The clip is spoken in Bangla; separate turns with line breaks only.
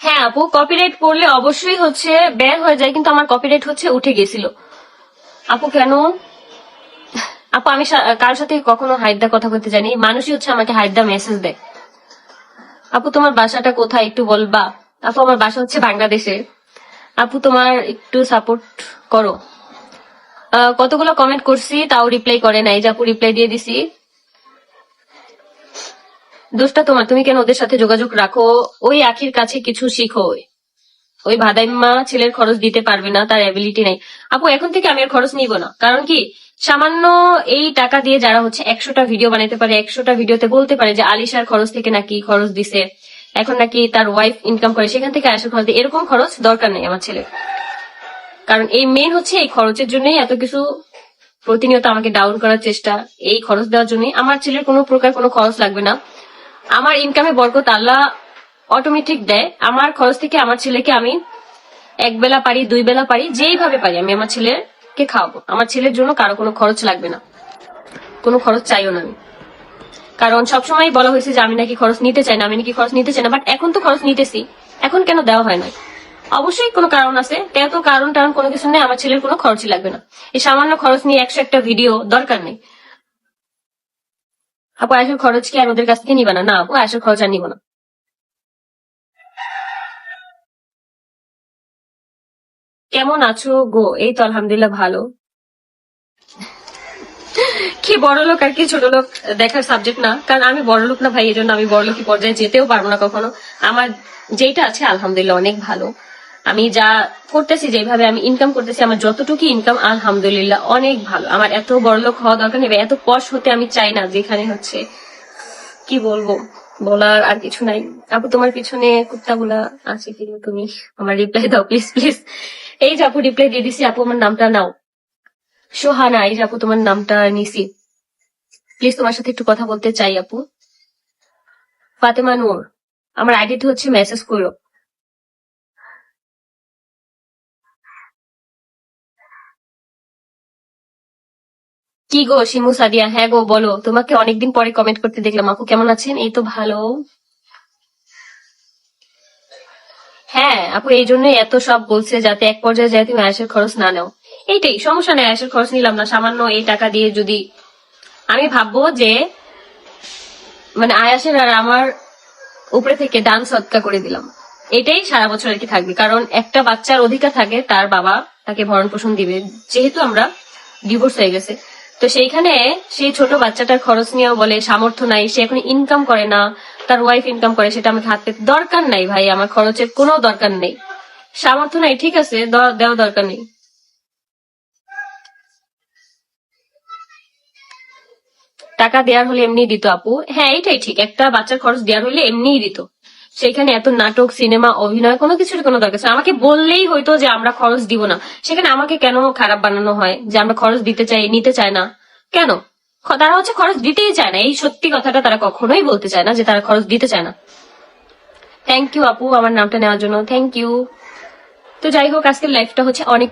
হ্যাঁ আপু কপিরাইট করলে অবশ্যই হচ্ছে ব্যান হয়ে যায়, কিন্তু আমার কপিরাইট হচ্ছে উঠে গেছিল। আপু, কেন? আপু, আমি কারোর সাথে কখনো হাইদা কথা বলতে জানি মানুষই হচ্ছে আমাকে হাইদা মেসেজ দেয়। আপু, তোমার বাসাটা কোথায় একটু বলবা? আপু, আমার বাসা হচ্ছে বাংলাদেশে। আপু, তোমার একটু সাপোর্ট করো। কতগুলো কমেন্ট করছি, তাও রিপ্লাই করে নাই। যে আপু রিপ্লাই দিয়ে দিছি। দোষটা তোমার। তুমি কেন ওদের সাথে যোগাযোগ রাখো? ওই আখির কাছে কিছু শিখো। ওই ভাদাইম্মা ছেলের খরচ দিতে পারবে না, তার অ্যাবিলিটি নাই। আপু, এখন থেকে আমি আর খরচ নিব না। কারণ কি? সামান্য এই টাকা দিয়ে যারা হচ্ছে একশোটা ভিডিও বানাতে পারে, একশোটা ভিডিওতে বলতে পারে যে আলিশার খরচ থেকে নাকি খরচ দিছে। এখন নাকি তার ওয়াইফ ইনকাম করে, সেখান থেকে আসার খরচ এরকম খরচ দরকার নেই আমার ছেলে কারণ এই মেন হচ্ছে এই খরচের জন্যই এত কিছু প্রতিনিয়ত আমাকে ডাউন করার চেষ্টা। এই খরচ দেওয়ার জন্যই। আমার ছেলের কোনো প্রকার কোনো খরচ লাগবে না। আমার ইনকামে বরকত আল্লাহ অটোমেটিক দেয়। আমার খরচ থেকে আমার ছেলেকে আমি এক বেলা পারি, দুই বেলা পারি, যেইভাবে পারি আমি আমার ছেলেকে খাওয়াবো। আমার ছেলের জন্য কারও কোনো খরচ লাগবে না। কোনো খরচ চাইও না আমি। কারণ সবসময় বলা হয়েছে যে আমি নাকি খরচ নিতে চাই না, আমি নাকি খরচ নিতে চাই না বাট এখন তো খরচ নিতেছি। এখন কেন দেওয়া হয় না? অবশ্যই কোনো কারণ আছে তো কারণ টারণ কোনো কিছু নেই, আমার ছেলের কোনো খরচই লাগবে না। এই সামান্য খরচ নিয়ে একশো একটা ভিডিও দরকার নেই। আপু আয়সের খরচ কি আর ওদের কাছ থেকে নিবা না? না আপু, আয়সের খরচ আর নিব না। কেমন আছো গো? এই তো আলহামদুলিল্লাহ ভালো। কি বড় লোক আর কি ছোট লোক দেখার সাবজেক্ট না। কারণ আমি বড় লোক না ভাই এই জন্য আমি বড় লোকই পর্যায়ে যেতেও পারব না কখনো। আমার যেটা আছে, আলহামদুলিল্লাহ অনেক ভালো। আমি যা করতেছি, যেভাবে আমি ইনকাম করতেছি, আমার যতটুকু ইনকাম আলহামদুলিল্লাহ, অনেক ভালো। আমার এত বড় লোক হওয়া দরকার নেই এত পশ হতে আমি চাই না, যেখানে হচ্ছে, কি বলব, বলার আর কিছু নাই। আপু, তোমার পিছনে কুত্তাগুলা আছে কি তুমি আমার রিপ্লাই দাও প্লিজ প্লিজ এই যে আপু রিপ্লাই দিয়ে দিছি, আপু, আমার নামটা নাও। সোহানা, এই যে আপু, তোমার নামটা নিছি। প্লিজ তোমার সাথে একটু কথা বলতে চাই, আপু। ফাতেমা নূর, আমার আইডিতে হচ্ছে মেসেজ করো। কি গো, শিমু সাদিয়া? হ্যাঁ গো, বলো। তোমাকে অনেকদিন পরে কমেন্ট করতে দেখলাম। আপু কেমন আছেন? এই তো ভালো। হ্যাঁ আপু, এই জন্যই এত সব বলছে যাতে এক পর্যায়ে যায় তুমি আয়াসের খরচ না নাও। এইটাই, সমস্যা নেই আয়াসের খরচ নিলাম না। সামান্য এই টাকা দিয়ে যদি আমি ভাববো যে মানে আয়াসের আর আমার উপরে থেকে দান সৎকা করে দিলাম। এটাই সারা বছর আর কি থাকবে। কারণ একটা বাচ্চার অধিকার থাকে, তার বাবা তাকে ভরণ পোষণ দিবে। যেহেতু আমরা ডিভোর্স হয়ে গেছে। তো সেইখানে সেই ছোট বাচ্চাটার খরচ নিয়েও বলে, সামর্থ্য নাই, সে এখন ইনকাম করে না, তার ওয়াইফ ইনকাম করে, সেটা আমাকে হাত পেতে দরকার নাই ভাই, আমার খরচের কোনো দরকার নেই। সামর্থ্য নাই, ঠিক আছে, দেওয়া দরকার নেই। টাকা দেওয়ার হলে এমনি দিত আপু। হ্যাঁ এটাই ঠিক, একটা বাচ্চার খরচ দেওয়ার হলে এমনিই দিত। সেখানে এত নাটক, সিনেমা, অভিনয়, কোনো কিছুর কোনো দরকার আমাকে বললেই হয়তো যে আমরা খরচ দিব না। সেখানে আমাকে কেন খারাপ বানানো হয় যে আমরা খরচ দিতে চাই, নিতে চায় না? কেন? তারা হচ্ছে খরচ দিতেই চায় না। এই সত্যি কথাটা তারা কখনোই বলতে চায় না যে তারা খরচ দিতে চায় না। থ্যাংক ইউ আপু, আমার নামটা নেওয়ার জন্য। থ্যাংক ইউ তো যাই হোক, আজকের লাইফটা হচ্ছে অনেক